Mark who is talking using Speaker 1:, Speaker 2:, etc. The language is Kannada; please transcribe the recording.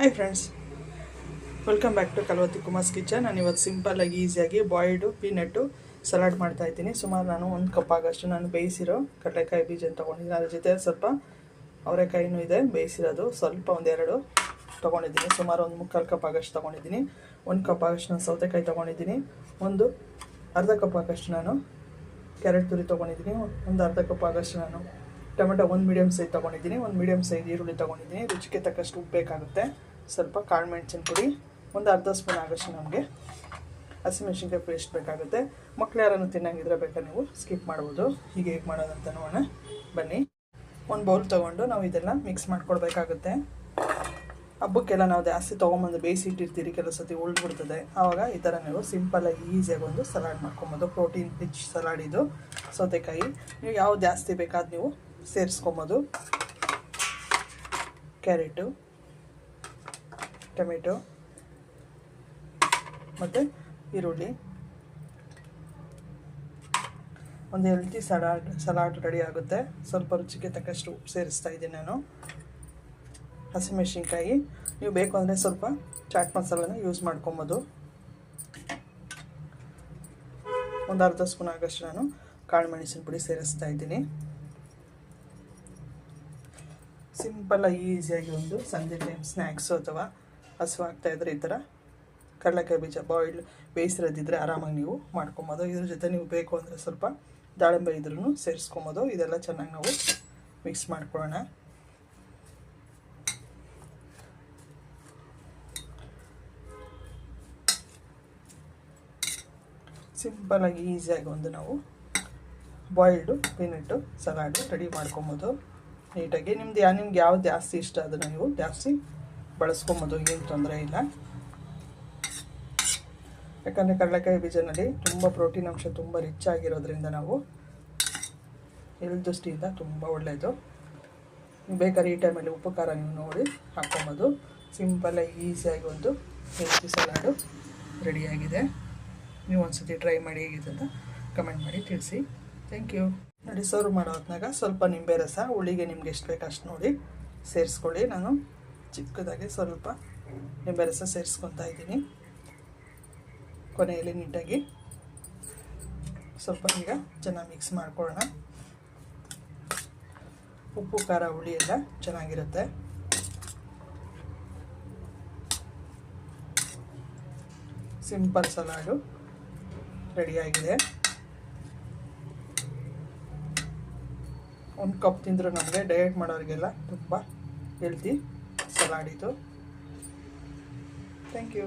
Speaker 1: Hi friends welcome back to Kalavathi Kumar's kitchen ನಾನು ಇವತ್ತು ಸಿಂಪಲ್ಲಾಗಿ ಈಸಿಯಾಗಿ ಬಾಯ್ಡು ಪೀನಟ್ಟು ಸಲಾಡ್ ಮಾಡ್ತಾ ಇದ್ದೀನಿ. ಸುಮಾರು ನಾನು ಒಂದು ಕಪ್ ಆಗಷ್ಟು ನಾನು ಬೇಯಿಸಿರೋ ಕಡಲೆಕಾಯಿ ಬೀಜನ ತೊಗೊಂಡಿದ್ದೀನಿ. ಅದ್ರ ಜೊತೆ ಸ್ವಲ್ಪ ಅವರೆಕಾಯಿನೂ ಇದೆ, ಬೇಯಿಸಿರೋದು. ಸ್ವಲ್ಪ ಒಂದೆರಡು ತೊಗೊಂಡಿದ್ದೀನಿ. ಸುಮಾರು ಒಂದು ಮುಕ್ಕಾಲು ಕಪ್ ಆಗಷ್ಟು ತೊಗೊಂಡಿದ್ದೀನಿ. ಒಂದು ಕಪ್ ಆಗಷ್ಟು ನಾನು ಸೌತೆಕಾಯಿ ತೊಗೊಂಡಿದ್ದೀನಿ. ಒಂದು ಅರ್ಧ ಕಪ್ ಆಗಷ್ಟು ನಾನು ಕ್ಯಾರೆಟ್ ತುರಿ ತೊಗೊಂಡಿದ್ದೀನಿ. ಒಂದು ಅರ್ಧ ಕಪ್ ಆಗಷ್ಟು ನಾನು ಟೊಮೆಟೊ, ಒಂದು ಮೀಡಿಯಮ್ ಸೈಜ್ ತೊಗೊಂಡಿದ್ದೀನಿ. ಒಂದು ಮೀಡಿಯಮ್ ಸೈಜ್ ಈರುಳ್ಳಿ ತೊಗೊಂಡಿದ್ದೀನಿ. ರುಚಿಗೆ ತಕ್ಕಷ್ಟು ಉಪ್ಪು ಬೇಕಾಗುತ್ತೆ. ಸ್ವಲ್ಪ ಕಾಳು ಮೆಣಸಿನ ಪುಡಿ, ಒಂದು ಅರ್ಧ ಸ್ಪೂನ್ ಆಗೋಷ್ಟು ನಮಗೆ ಹಸಿಮೆಣ್ಸಿನ್ಕಾಯಿ ಪೇಸ್ಟ್ ಬೇಕಾಗುತ್ತೆ. ಮಕ್ಳು ಯಾರನ್ನು ತಿನ್ನಂಗಿದ್ರೆ ಬೇಕಾ ನೀವು? ಸ್ಕಿಪ್ ಮಾಡ್ಬೋದು. ಹೀಗೆ ಹೇಗೆ ಮಾಡೋದಂತ ನೋಡೋಣ. ಬನ್ನಿ. ಒಂದು ಬೌಲ್ ತೊಗೊಂಡು ನಾವು ಇದೆಲ್ಲ ಮಿಕ್ಸ್ ಮಾಡ್ಕೊಳ್ಬೇಕಾಗುತ್ತೆ ಹಬ್ಬಕ್ಕೆಲ್ಲ ನಾವು ಜಾಸ್ತಿ ತೊಗೊಂಬಂದು ಬೇಯಿಸಿ ಇಟ್ಟಿರ್ತೀರಿ, ಕೆಲವು ಸತಿ ಉಳ್ದ್ಬಿಡ್ತದೆ. ಆವಾಗ ಈ ಥರ ನೀವು ಸಿಂಪಲ್ಲಾಗಿ ಈಸಿಯಾಗಿ ಒಂದು ಸಲಾಡ್ ಮಾಡ್ಕೊಬೋದು. ಪ್ರೋಟೀನ್ ರಿಚ್ ಸಲಾಡ್ ಇದು, ಸೌತೆಕಾಯಿ. ನೀವು ಯಾವ ಜಾಸ್ತಿ ಬೇಕಾದ ನೀವು ಸೇರಿಸ್ಕೊಬೋದು. ಕ್ಯಾರೆಟು ಟೊಮೆಟೊ ಮತ್ತು ಈರುಳ್ಳಿ. ಒಂದು ಹೆಲ್ತಿ ಸಲಾಡ್ ಸಲಾಡ್ ರೆಡಿ ಆಗುತ್ತೆ. ಸ್ವಲ್ಪ ರುಚಿಗೆ ತಕ್ಕಷ್ಟು ಸೇರಿಸ್ತಾ ಇದ್ದೀನಿ ನಾನು. ಹಸಿಮೆಣಸಿನ್ಕಾಯಿ. ನೀವು ಬೇಕು ಅಂದರೆ ಸ್ವಲ್ಪ ಚಾಟ್ ಮಸಾಲನ ಯೂಸ್ ಮಾಡ್ಕೊಬೋದು. ಒಂದು ಅರ್ಧ ಸ್ಪೂನ್ ಆಗಷ್ಟು ನಾನು ಕಾಳು ಮೆಣಸಿನ ಪುಡಿ ಸೇರಿಸ್ತಾ ಇದ್ದೀನಿ. ಸಿಂಪಲ್ಲಾಗಿ ಈಸಿಯಾಗಿ ಒಂದು ಸಂಜೆ ಟೈಮ್ ಸ್ನ್ಯಾಕ್ಸು ಅಥವಾ ಹಸು ಇದ್ರೆ ಈ ಥರ ಕಡಲೆಕಾಯಿ ಬೀಜ ಬಾಯ್ಲ್ ಬೇಯಿಸಿರೋದಿದ್ರೆ ಆರಾಮಾಗಿ ನೀವು ಮಾಡ್ಕೊಬೋದು. ಇದ್ರ ಜೊತೆ ನೀವು ಬೇಕು ಅಂದರೆ ಸ್ವಲ್ಪ ದಾಳಿಂಬೆ ಇದ್ರೂ ಸೇರಿಸ್ಕೊಬೋದು. ಇದೆಲ್ಲ ಚೆನ್ನಾಗಿ ನಾವು ಮಿಕ್ಸ್ ಮಾಡ್ಕೊಳ್ಳೋಣ. ಸಿಂಪಲಾಗಿ ಈಸಿಯಾಗಿ ಒಂದು ನಾವು ಬಾಯ್ಲ್ಡು ಪೀನಟ್ಟು ಸಲಾಡು ರೆಡಿ ಮಾಡ್ಕೊಬೋದು. ನೀಟಾಗಿ ನಿಮ್ದು ಯಾ ನಿಮ್ಗೆ ಯಾವ್ದು ಜಾಸ್ತಿ ಇಷ್ಟ ಅದನ್ನು ನೀವು ಜಾಸ್ತಿ ಬಳಸ್ಕೊಬೋದು ಏನು ತೊಂದರೆ ಇಲ್ಲ. ಯಾಕಂದರೆ ಕಡಲೆಕಾಯಿ ಬೀಜನಲ್ಲಿ ತುಂಬ ಪ್ರೋಟೀನ್ ಅಂಶ ತುಂಬ ರಿಚ್ ಆಗಿರೋದ್ರಿಂದ ನಾವು ಎಲ್ ದೃಷ್ಟಿಯಿಂದ ತುಂಬ ಒಳ್ಳೆಯದು ಬೇಕಾದ್ರೆ ಈ ಟೈಮಲ್ಲಿ ಉಪ್ಪು ಖಾರ ನೀವು ನೋಡಿ ಹಾಕ್ಕೊಬೋದು. ಸಿಂಪಲ್ಲಾಗಿ ಈಸಿಯಾಗಿ ಒಂದು ಹೆಲ್ತಿ ಸಲಾಡು ರೆಡಿಯಾಗಿದೆ ನೀವು ಒಂದು ಸತಿ ಟ್ರೈ ಮಾಡಿ ಹೇಗಿದೆ ಅಂತ ಕಮೆಂಟ್ ಮಾಡಿ ತಿಳಿಸಿ. ಥ್ಯಾಂಕ್ ಯು ನೋಡಿ ಸರ್ವ್ ಮಾಡೋ ಹೊತ್ನಾಗ ಸ್ವಲ್ಪ ನಿಂಬೆ ರಸ, ಹುಳಿಗೆ ನಿಮ್ಗೆ ಎಷ್ಟು ಬೇಕು ಅಷ್ಟು ನೋಡಿ ಸೇರಿಸ್ಕೊಳ್ಳಿ ನಾನು. ಚಿಕ್ಕದಾಗಿ ಸ್ವಲ್ಪ ನಿಂಬೆ ರಸ ಸೇರಿಸ್ಕೊತಾ ಇದ್ದೀನಿ. ಕೊನೆಯಲ್ಲಿ ನೀಟಾಗಿ ಸ್ವಲ್ಪ ಈಗ ಚೆನ್ನಾಗಿ ಮಿಕ್ಸ್ ಮಾಡ್ಕೊಳ್ಳೋಣ. ಉಪ್ಪು, ಖಾರ, ಹುಳಿ ಎಲ್ಲ ಚೆನ್ನಾಗಿರುತ್ತೆ. ಸಿಂಪಲ್ ಸಲಾಡು ರೆಡಿಯಾಗಿದೆ ಒಂದು ಕಪ್ ತಿಂದರೂ ನಮಗೆ ಡಯಟ್ ಮಾಡೋರಿಗೆಲ್ಲ ತುಂಬ ಹೆಲ್ತಿ ಸಲಾಡ್ ಇದು ಥ್ಯಾಂಕ್ ಯು